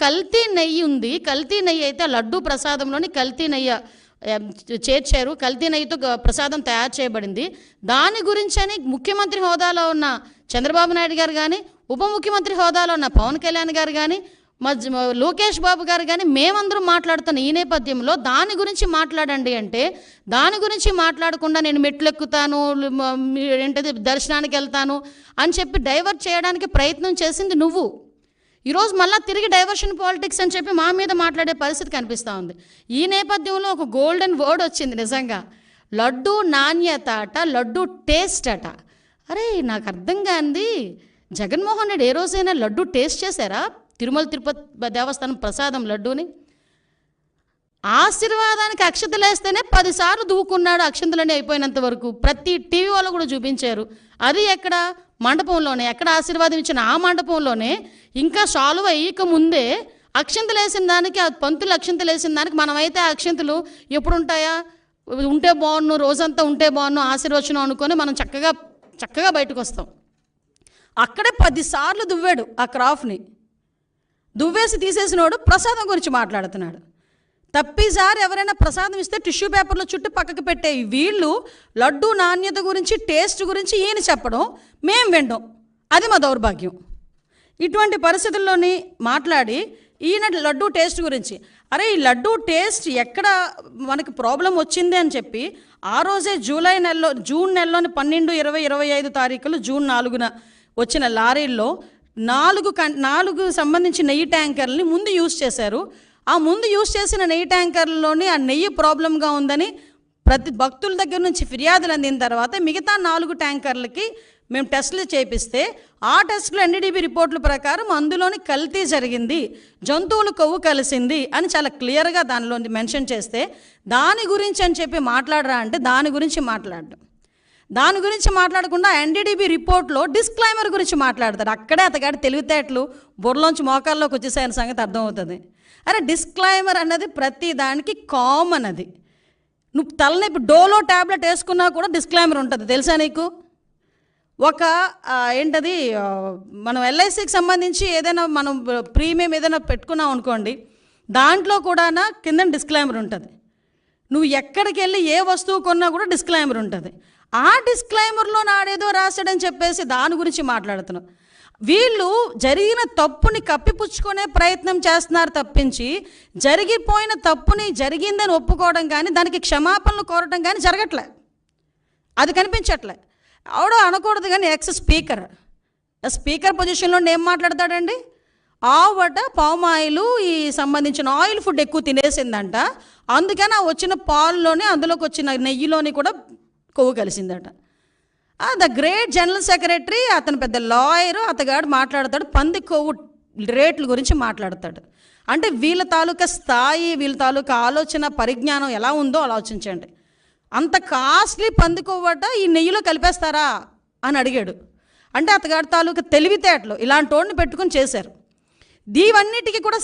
కల్తీ నెయ్యి ఉంది. కల్తీ నెయ్యి అయితే లడ్డు లడ్డూ ప్రసాదంలోని కల్తీ నెయ్యి చేర్చారు. కల్తీ నెయ్యితో ప్రసాదం తయారు చేయబడింది. దాని గురించని ముఖ్యమంత్రి హోదాలో ఉన్న చంద్రబాబు నాయుడు గారు కానీ ఉప ముఖ్యమంత్రి హోదాలో ఉన్న పవన్ కళ్యాణ్ గారు కానీ మధ్య మ- లోకేష్ బాబు గారు కానీ మేమందరం మాట్లాడుతున్న ఈ నేపథ్యంలో దాని గురించి మాట్లాడండి అంటే దాని గురించి మాట్లాడకుండా నేను మెట్లు ఎక్కుతాను ఏంటది దర్శనానికి వెళ్తాను అని చెప్పి డైవర్ట్ చేయడానికి ప్రయత్నం చేసింది నువ్వు. ఈరోజు మళ్ళీ తిరిగి డైవర్షన్ పాలిటిక్స్ అని చెప్పి మా మీద మాట్లాడే పరిస్థితి కనిపిస్తూ ఉంది. ఈ నేపథ్యంలో ఒక గోల్డెన్ వర్డ్ వచ్చింది నిజంగా. లడ్డు నాణ్యత అట లడ్డు టేస్ట్ అట. అరే నాకు అర్థం కాంది. జగన్మోహన్ రెడ్డి ఏ రోజైనా లడ్డు టేస్ట్ చేశారా? తిరుమల తిరుపతి దేవస్థానం ప్రసాదం లడ్డూని? ఆశీర్వాదానికి అక్షతలు వేస్తేనే పదిసార్లు దూకున్నాడు అక్షంతలని అయిపోయినంత వరకు. ప్రతి టీవీ వాళ్ళు కూడా చూపించారు. అది ఎక్కడ? మండపంలోనే. ఎక్కడ ఆశీర్వాదం ఇచ్చిన ఆ మండపంలోనే. ఇంకా సాల్వ్ అయ్యక ముందే అక్షంతలు వేసిన దానికి ఆ పంతులు అక్షంతలు వేసిన దానికి మనమైతే అక్షంతులు అక్షంతలు ఎప్పుడు ఉంటాయా ఉంటే బాగున్ను రోజంతా ఉంటే బాగున్ను ఆశీర్వచనం అనుకొని మనం చక్కగా చక్కగా బయటకు వస్తాం అక్కడే పదిసార్లు దువ్వాడు ఆ క్రాఫ్ని దువ్వేసి తీసేసినోడు ప్రసాదం గురించి మాట్లాడుతున్నాడు. తప్పిసారి ఎవరైనా ప్రసాదం ఇస్తే టిష్యూ పేపర్లో చుట్టూ పక్కకు పెట్టే వీళ్ళు లడ్డు నాణ్యత గురించి టేస్ట్ గురించి ఈయన చెప్పడం మేం వినడం. అది మా దౌర్భాగ్యం. ఇటువంటి పరిస్థితుల్లోని మాట్లాడి ఈయన లడ్డు టేస్ట్ గురించి అరే ఈ లడ్డు టేస్ట్ ఎక్కడ మనకి ప్రాబ్లం వచ్చింది అని చెప్పి ఆ రోజే జూలై నెలలో జూన్ నెలలోని పన్నెండు ఇరవై ఇరవై ఐదు తారీఖులు జూన్ నాలుగున వచ్చిన లారీల్లో నాలుగు కం నాలుగు సంబంధించి నెయ్యి ట్యాంకర్లని ముందు యూజ్ చేశారు. ఆ ముందు యూజ్ చేసిన నెయ్యి ట్యాంకర్లలోని ఆ నెయ్యి ప్రాబ్లంగా ఉందని ప్రతి భక్తుల దగ్గర నుంచి ఫిర్యాదులు అందిన తర్వాత మిగతా నాలుగు ట్యాంకర్లకి మేము టెస్టులు చేపిస్తే ఆ టెస్టులు ఎన్డీడీబీ రిపోర్టుల ప్రకారం అందులోని కల్తీ జరిగింది జంతువులు కొవ్వు కలిసింది అని చాలా క్లియర్గా దానిలో మెన్షన్ చేస్తే దాని గురించి అని చెప్పి మాట్లాడరా అంటే దాని గురించి మాట్లాడడం. దాని గురించి మాట్లాడకుండా ఎన్డీడీబీ రిపోర్ట్లో డిస్క్లైమర్ గురించి మాట్లాడతారు. అక్కడే అతగాడి తెలివితేటలు బుర్రలోంచి మోకాల్లోకి వచ్చేసాయని సంగతి అర్థమవుతుంది. అరే డిస్క్లైమర్ అన్నది ప్రతి దానికి కామన్ అది. నువ్వు తలనొప్పి డోలో ట్యాబ్లెట్ వేసుకున్నా కూడా డిస్క్లైమర్ ఉంటుంది. తెలుసా నీకు? ఒక ఏంటది మనం ఎల్ఐసికి సంబంధించి ఏదైనా మనం ప్రీమియం ఏదైనా పెట్టుకున్నాం అనుకోండి దాంట్లో కూడా కింద డిస్క్లైమర్ ఉంటుంది. నువ్వు ఎక్కడికి వెళ్ళి ఏ వస్తువు కొన్నా కూడా డిస్క్లైమర్ ఉంటుంది. ఆ డిస్క్లైమర్లో నాడేదో రాశాడని చెప్పేసి దాని గురించి మాట్లాడుతున్నావు. వీళ్ళు జరిగిన తప్పుని కప్పిపుచ్చుకునే ప్రయత్నం చేస్తున్నారు తప్పించి జరిగిపోయిన తప్పుని జరిగిందని ఒప్పుకోవడం కానీ దానికి క్షమాపణలు కోరడం కానీ జరగట్లే. అది కనిపించట్లే. ఆవిడ అనకూడదు కానీ ఎక్స్ స్పీకర్ స్పీకర్ పొజిషన్లో ఏం మాట్లాడతాడండి? ఆవట పామ్ ఆయిల్ ఈ సంబంధించిన ఆయిల్ ఫుడ్ ఎక్కువ తినేసిందంట. అందుకని ఆ వచ్చిన పాల్లోనే అందులోకి వచ్చిన నెయ్యిలోని కూడా కొవ్వు కలిసిందట. ద గ్రేట్ జనరల్ సెక్రటరీ అతను పెద్ద లాయర్ అతగాడు మాట్లాడతాడు పంది కొవ్వు రేట్ల గురించి మాట్లాడతాడు. అంటే వీళ్ళ తాలూకా స్థాయి వీళ్ళ తాలూకా ఆలోచన పరిజ్ఞానం ఎలా ఉందో ఆలోచించండి. అంత కాస్ట్లీ పంది కొవ్వట ఈ నెయ్యిలో కలిపేస్తారా అని అడిగాడు. అంటే అతగాడి తాలూకా తెలివితేటలు ఇలాంటి వాడిని పెట్టుకుని చేశారు. దీవన్నిటికీ కూడా